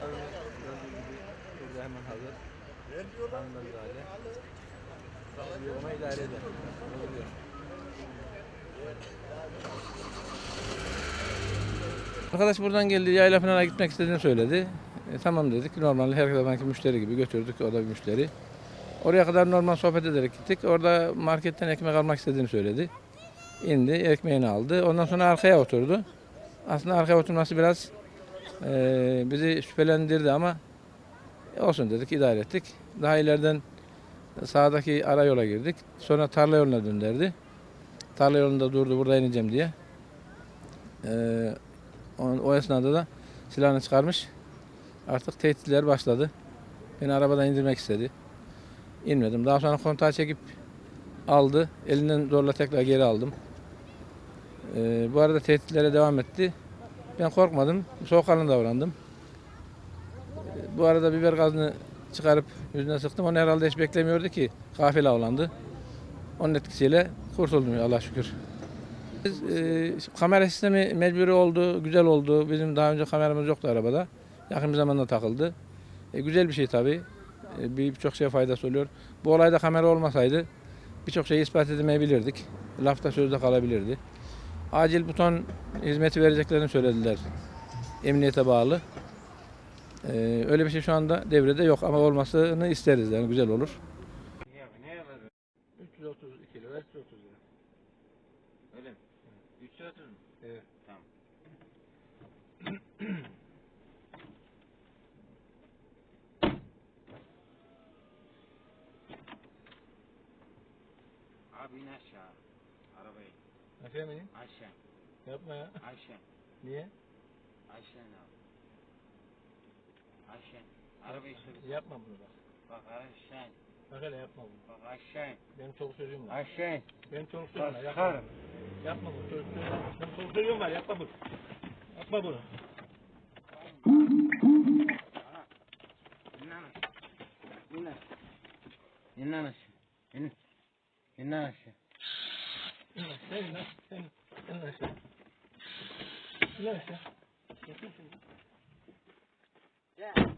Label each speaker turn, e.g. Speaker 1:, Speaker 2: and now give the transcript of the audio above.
Speaker 1: Burada hemen hazır. Tanrı'nın zade. Yoğuma idare eder. Oluyor. Arkadaş buradan geldi yayla falan gitmek istediğini söyledi. E, tamam dedik. Normal her zamanki müşteri gibi götürdük. O da bir müşteri. Oraya kadar normal sohbet ederek gittik. Orada marketten ekmek almak istediğini söyledi. İndi, ekmeğini aldı. Ondan sonra arkaya oturdu. Aslında arkaya oturması biraz e, bizi şüphelendirdi ama olsun dedik, idare ettik. Daha ileriden sağdaki ara yola girdik. Sonra tarla yoluna döndürdü. Tarla yolunda durdu, burada ineceğim diye. E, o, o esnada da silahını çıkarmış. Artık tehditler başladı. Beni arabadan indirmek istedi. İnmedim. Daha sonra kontağı çekip aldı. Elinden zorla tekrar geri aldım. Ee, bu arada tehditlere devam etti. Ben korkmadım. Soğukkanlı davrandım. Bu arada biber gazını çıkarıp yüzüne sıktım. Onu herhalde hiç beklemiyordu ki kafile avlandı. Onun etkisiyle kurtuldum Allah şükür. Biz, e, kamera sistemi mecburi oldu, güzel oldu. Bizim daha önce kameramız yoktu arabada. Yakın bir zamanda takıldı. E, güzel bir şey tabii. E, bir- birçok şeye faydası oluyor. Bu olayda kamera olmasaydı birçok şeyi ispat edemeyebilirdik. Lafta sözde kalabilirdi. Acil buton hizmeti vereceklerini söylediler. Emniyete bağlı. E, öyle bir şey şu anda devrede yok ama olmasını isteriz yani güzel olur. 332 lira, 330 lira.
Speaker 2: Öyle mi? 330 mu?
Speaker 1: Evet.
Speaker 2: Tamam. Abi in aşağı. Arabayı.
Speaker 1: Efendim?
Speaker 2: Aşağı.
Speaker 1: Yapma ya.
Speaker 2: Aşağı.
Speaker 1: Niye?
Speaker 2: Aşağı ne abi? Aşağı. Arabayı sür.
Speaker 1: Yapma bunu bak.
Speaker 2: Bak aşağı.
Speaker 1: Bak hele yapma bunu.
Speaker 2: Bak aşağı.
Speaker 1: Benim çoluk çocuğum var.
Speaker 2: Aşağı.
Speaker 1: Benim çoluk çocuğum var. Yapma.
Speaker 2: Başkarım.
Speaker 1: Yapma bunu. Çoluk çocuğum var. Benim çoluk çocuğum var. Yapma bunu. Yapma bunu.
Speaker 2: İn lan aşağı. İn lan. İn lan aşağı. İn. İn